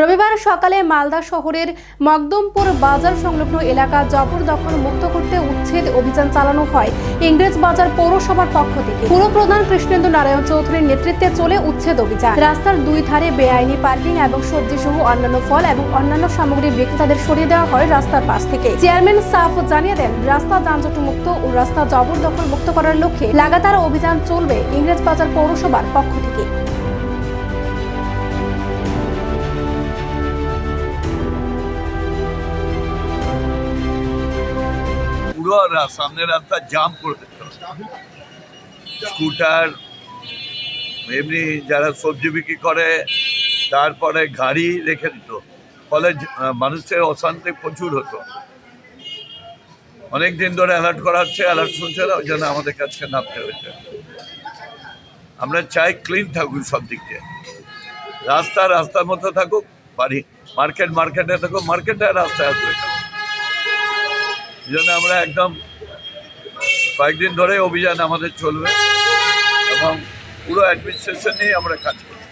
রবিবার সকালে মালদা শহরের মকদমপুর বাজার সংলগ্ন এলাকা জবরদখল মুক্ত করতে উচ্ছেদ অভিযান চালানো হয়। ইংরেজ বাজার পৌরসভার পক্ষ থেকে। পুরপ্রধান কৃষ্ণেন্দু নারায়ণ চৌধুরীর নেতৃত্বে চলে উচ্ছেদ অভিযান। রাস্তার দুই ধারে বেআইনি পার্কিং এবং সবজি সহ অন্যান্য ফল এবং অন্যান্য সামগ্রী বিক্রেতাদের সরিয়ে দেওয়া হয় রাস্তার পাশ থেকে। চেয়ারম্যান সাফ জানিয়ে দেন, রাস্তা যানজট মুক্ত ও রাস্তা জবরদখল মুক্ত করার লক্ষ্যে লাগাতার অভিযান চলবে ইংরেজ বাজার পৌরসভার পক্ষ থেকে। পুরো সামনের রাস্তা জাম করে দিত স্কুটার এমনি যারা সবজি বিক্রি করে, তারপরে গাড়ি রেখে দিত। ফলে মানুষের অশান্তি প্রচুর হতো। অনেক দিন ধরে অ্যালার্ট করা হচ্ছে অ্যালার্ট শুনছে না, ওই জন্য আমাদের কাছে নামতে হয়েছে। আমরা চাই ক্লিন থাকুক সব দিক দিয়ে। রাস্তা রাস্তার মতো থাকুক, বাড়ি মার্কেট মার্কেটে থাকুক মার্কেটে রাস্তায় আসবে। জন্য আমরা একদম কয়েকদিন ধরে অভিযান আমাদের চলবে এবং পুরো অ্যাডমিনিস্ট্রেশন নিয়ে আমরা কাজ করছি।